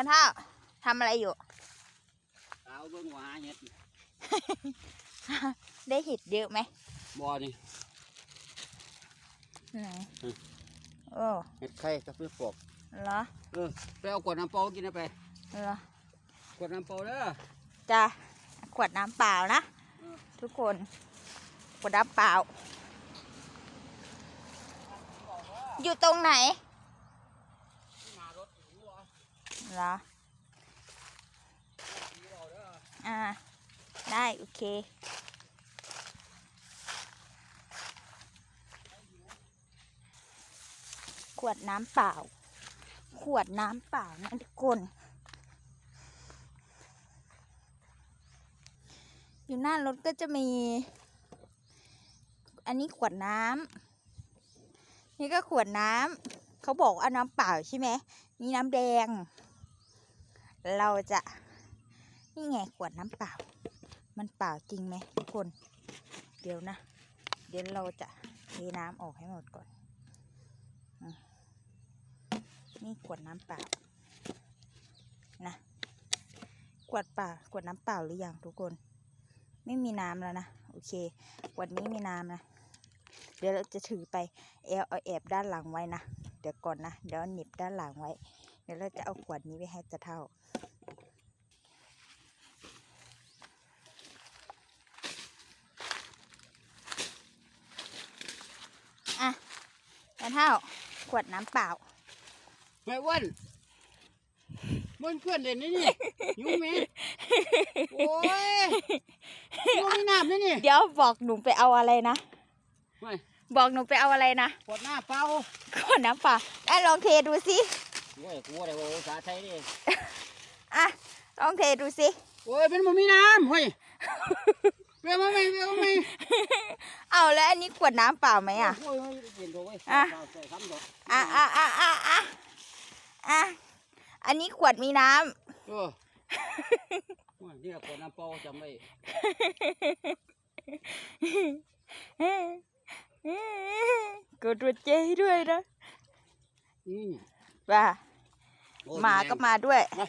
กันเท่าทำอะไรอยู่สาวเบิ่งว่าหาเห็ดได้เห็ดเยอะไหมบ่อนี่ไหนอืมโอ้เห็ดไข่กับเพื่อปอกเหรอเออไปเอาขวดน้ำเปล่ากินนะไปเหรอขวดน้ำเปล่าเด้อจ้ะขวดน้ำเปล่านะอืมทุกคนขวดน้ำเปล่า อยู่ตรงไหน ที่มารถอยู่หัว เหรอ อ่า ได้ โอเคขวดน้ำเปล่า ขวดน้ำเปล่านะทุกคน อยู่หน้ารถก็จะมี อันนี้ขวดน้ำ นี่ก็ขวดน้ำ เขาบอกว่าน้ำเปล่าใช่ไหม นี่น้ำแดง เราจะนี่ไงขวดน้ำเปล่า มันเปล่าจริงไหมทุกคน เดี๋ยวนะ เดี๋ยวเราจะเทน้ำออกให้หมดก่อน นี่ขวดน้ำเปล่า นะ ขวดเปล่า ขวดน้ำเปล่าหรือยังทุกคน ไม่มีน้ำแล้วนะ โอเค ขวดนี้มีน้ำนะ เดี๋ยวเราจะถือไปแอบเอาแอบด้านหลังไว้นะ เดี๋ยวก่อนนะ เดี๋ยวหนีบด้านหลังไว้ ดี๋ยวเราจะเอาขวดนี้ไปให้จะเท่า อะจะเท่า ขวดน้ำเปล่า ไม่อ้วันมันเพื่อนเด่นนี่นี่ยุ่งไหมโอ้ยยุ่งนี่น้ำนี่นี่เดี๋ยวบอกหนูไปเอาอะไรนะ ไม่บอกหนูไปเอาอะไรนะขวดหน้าเปล่าขวดน้ำเปล่าได้ลองเทดูสิ โอ้ยกูอะไรวะภาษาไทยดิอะลองเทดูสิโอ้ยเป็นบ่มีน้ำเฮ้ยเปรี้ยวมาไหมเปรี้ยวมาไหมเอาแล้วอันนี้ขวดน้ำเปล่าไหมอะโอ้ยโอ้ยเปลี่ยนตัวเว้ยอะใส่คำดอกอะอะอะอะอะอะอันนี้ขวดมีน้เออโอ้ยนี่แหละขวดน้ำเปล่าจำไว้ำกดตัวเจให้ด้วยนะนี่ ว่าโอ้ยหมาก็มาด้วย มา